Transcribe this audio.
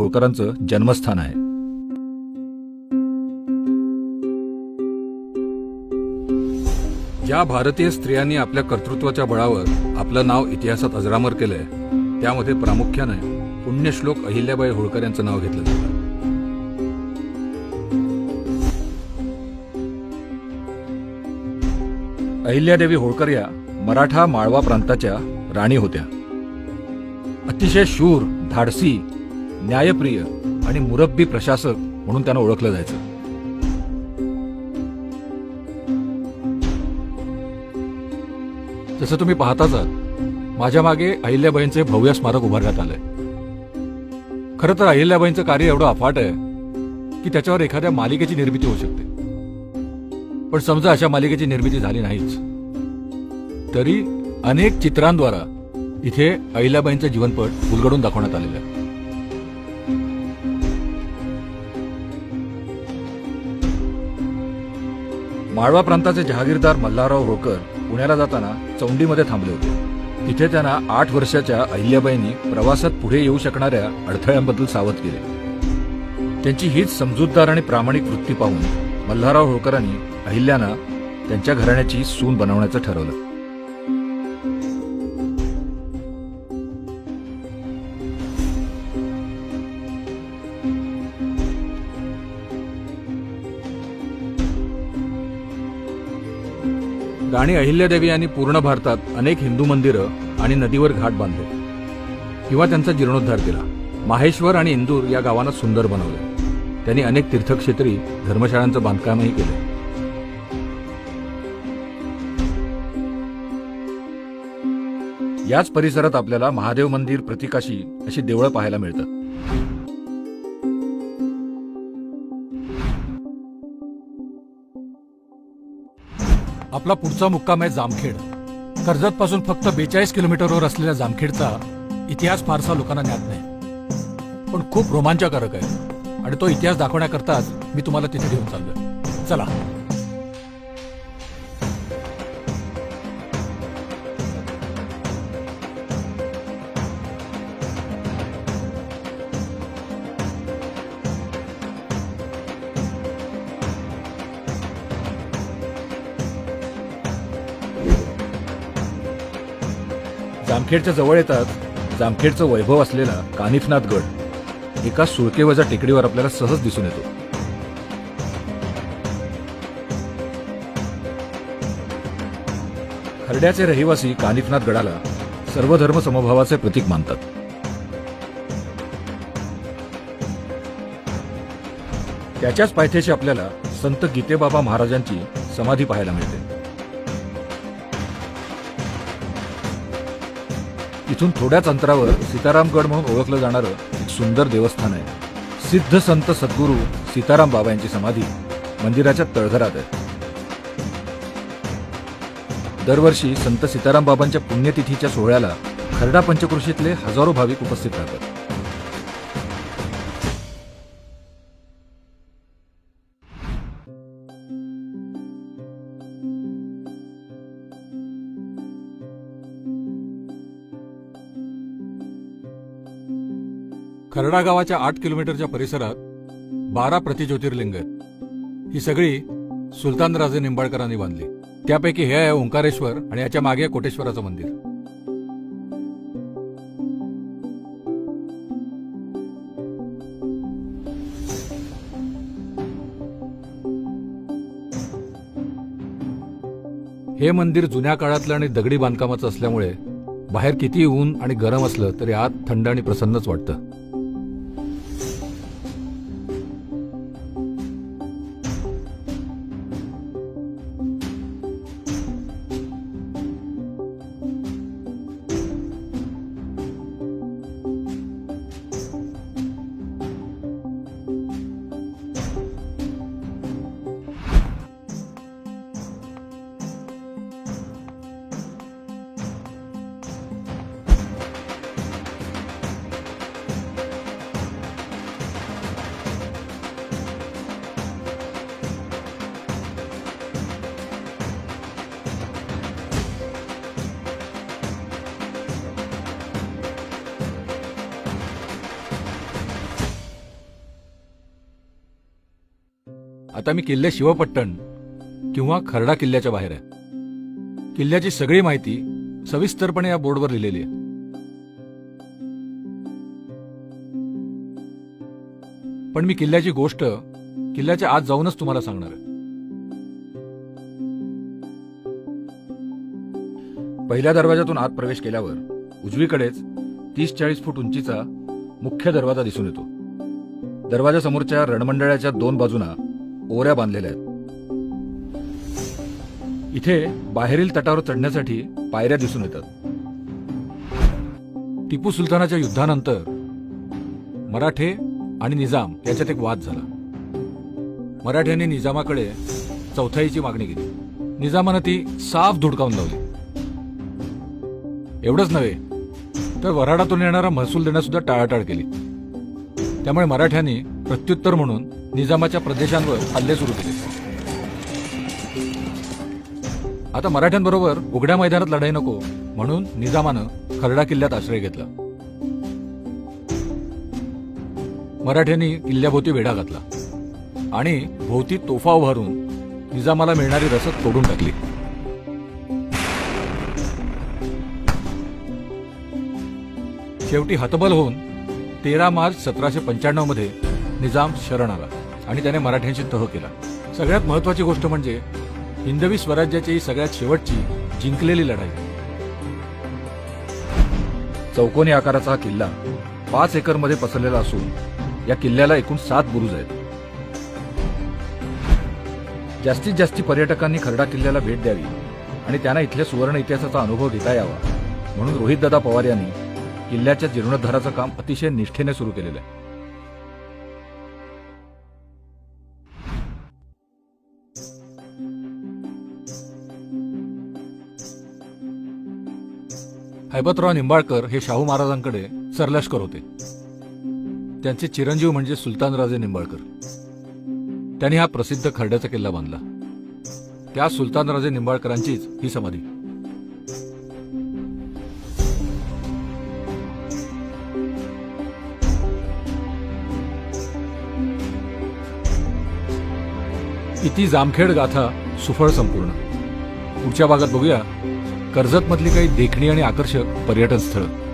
होळकरांचं जन्मस्थान आहे. ज्या भारतीय स्त्रियांनी आपल्या कर्तृत्वाच्या बळावर आपलं नाव इतिहासात अजरामर केलंय. त्यामध्ये प्रामुख्याने पुण्यश्लोक अहिल्याबाई होळकर यांचं नाव घेतलं जातं. अहिल्यादेवी होळकर या मराठा माळवा प्रांताच्या राणी होत्या. अतिशय शूर धाडसी न्यायप्रिय आणि मुरब्बी प्रशासक म्हणून त्यांना ओळखलं जायचं. जसं तुम्ही पाहताच माझ्या मागे अहिल्याबाईंचे भव्य स्मारक उभारण्यात आलंय. खरं तर अहिल्याबाईंचं कार्य एवढं अफाट आहे की त्याच्यावर एखाद्या मालिकेची निर्मिती होऊ शकते. पण समजा अशा मालिकेची निर्मिती झाली नाहीच तरी अनेक चित्रांद्वारा इथे अहिल्याबाईंचा जीवनपट उलगडून दाखवण्यात आलेलं आहे. माळवा प्रांताचे जहागीरदार मल्हारराव होळकर पुण्याला जाताना चौंडीमध्ये थांबले होते. तिथे त्यांना आठ वर्षाच्या अहिल्याबाईंनी प्रवासात पुढे येऊ शकणाऱ्या अडथळ्यांबद्दल सावध केले. त्यांची हीच समजूतदार आणि प्रामाणिक वृत्ती पाहून मल्हारराव होळकरांनी अहिल्याना त्यांच्या घराण्याची सून बनवण्याचं ठरवलं. राणी अहिल्यादेवी यांनी पूर्ण भारतात अनेक हिंदू मंदिरं आणि नदीवर घाट बांधले. किंवा त्यांचा जीर्णोद्धार केला. माहेश्वर आणि इंदूर या गावांना सुंदर बनवले. त्यांनी अनेक तीर्थक्षेत्री धर्मशाळांचं बांधकामही केलं. याच परिसरात आपल्याला महादेव मंदिर प्रतिकाशी अशी देवळं पाहायला मिळतात. आपला पुढचा मुक्काम आहे जामखेड. कर्जत पासून फक्त बेचाळीस किलोमीटरवर असलेल्या जामखेडचा इतिहास फारसा लोकांना ज्ञात नाही. पण खूप रोमांचकारक आहे. आणि तो इतिहास दाखवण्याकरताच मी तुम्हाला तिथे घेऊन चाललोय. चला. जामखेडच्या जवळ येतात. जामखेडचं वैभव असलेला कानिफनाथ गड एका सुळकेवजा टेकडीवर आपल्याला सहज दिसून येतो. खर्ड्याचे रहिवासी कानिफनाथ गडाला सर्वधर्म समभावाचे प्रतीक मानतात. त्याच्याच पायथ्याशी आपल्याला संत गीतेबाबा महाराजांची समाधी पाहायला मिळते. इथून थोड्याच अंतरावर सीतारामगड म्हणून ओळखलं जाणारं एक सुंदर देवस्थान आहे. सिद्ध संत सद्गुरू सीताराम बाबा यांची समाधी मंदिराच्या तळघरात आहे. दरवर्षी संत सीताराम बाबांच्या पुण्यतिथीच्या सोहळ्याला खरडा पंचकृषीतले हजारो भाविक उपस्थित राहतात. खरडा गावाच्या आठ किलोमीटरच्या परिसरात बारा प्रतिज्योतिर्लिंग आहेत. ही सगळी सुलतान राजे निंबाळकरांनी बांधली. त्यापैकी हे आहे ओंकारेश्वर आणि याच्या मागे कोटेश्वराचं मंदिर. हे मंदिर जुन्या काळातलं आणि दगडी बांधकामाचं असल्यामुळे बाहेर किती ऊन आणि गरम असलं तरी आत थंड आणि प्रसन्नच वाटतं. आता मी किल्ले शिवपट्टण किंवा खरडा किल्ल्याच्या बाहेर आहे. किल्ल्याची सगळी माहिती सविस्तरपणे या बोर्डवर लिहिलेली आहे. पण मी किल्ल्याची गोष्ट किल्ल्याच्या आत जाऊनच तुम्हाला सांगणार आहे. पहिल्या दरवाजातून आत प्रवेश केल्यावर उजवीकडेच तीस चाळीस फूट उंचीचा मुख्य दरवाजा दिसून येतो. दरवाजासमोरच्या रणमंडळाच्या दोन बाजूना ओऱ्या बांधलेल्या आहेत. इथे बाहेरील तटावर चढण्यासाठी पायऱ्या दिसून येतात. टिपू सुलतानाच्या युद्धानंतर मराठे आणि निजाम याच्यात एक वाद झाला. मराठ्यांनी निजामाकडे चौथाईची मागणी केली निजामानं ती साफ धुडकावून लावली? एवढंच नव्हे तर वऱ्हाडातून येणारा महसूल देण्यासुद्धा टाळाटाळ केली. त्यामुळे मराठ्यांनी प्रत्युत्तर म्हणून निजामाच्या प्रदेशांवर हल्ले सुरू केले. आता मराठ्यांबरोबर उघड्या मैदानात लढाई नको म्हणून निजामानं खरडा किल्ल्यात आश्रय घेतला. मराठ्यांनी किल्ल्याभोवती वेढा घातला आणि भोवती तोफा उभारून निजामाला मिळणारी रसद तोडून टाकली. शेवटी हतबल होऊन तेरा मार्च सतराशे पंच्याण्णवमध्ये निजाम शरण आला. आणि त्याने मराठ्यांशी तह केला. सगळ्यात महत्वाची गोष्ट म्हणजे हिंदवी स्वराज्याची ही सगळ्यात शेवटची जिंकलेली लढाई. चौकोनी आकाराचा हा किल्ला पाच एकरमध्ये पसरलेला असून या किल्ल्याला एकूण सात बुरुज आहेत. जास्तीत जास्त पर्यटकांनी खरडा किल्ल्याला भेट द्यावी आणि त्यांना इथल्या सुवर्ण इतिहासाचा अनुभव घेता यावा म्हणून रोहितदादा पवार यांनी किल्ल्याच्या जीर्णोद्धाराचं काम अतिशय निष्ठेने सुरू केलेलं आहे. ऐबतराव निंबाळकर हे शाहू महाराजांकडे सरलष्कर होते. त्यांचे चिरंजीव म्हणजे सुलतानराजे निंबाळकर. त्यांनी हा प्रसिद्ध खरड्याचा किल्ला बांधला. त्या सुलतानराजे निंबाळकरांचीच ही समाधी. इति जामखेड गाथा सुफळ संपूर्ण. पुढच्या भागात बघूया कर्जतमधली काही देखणी आणि आकर्षक पर्यटन स्थळं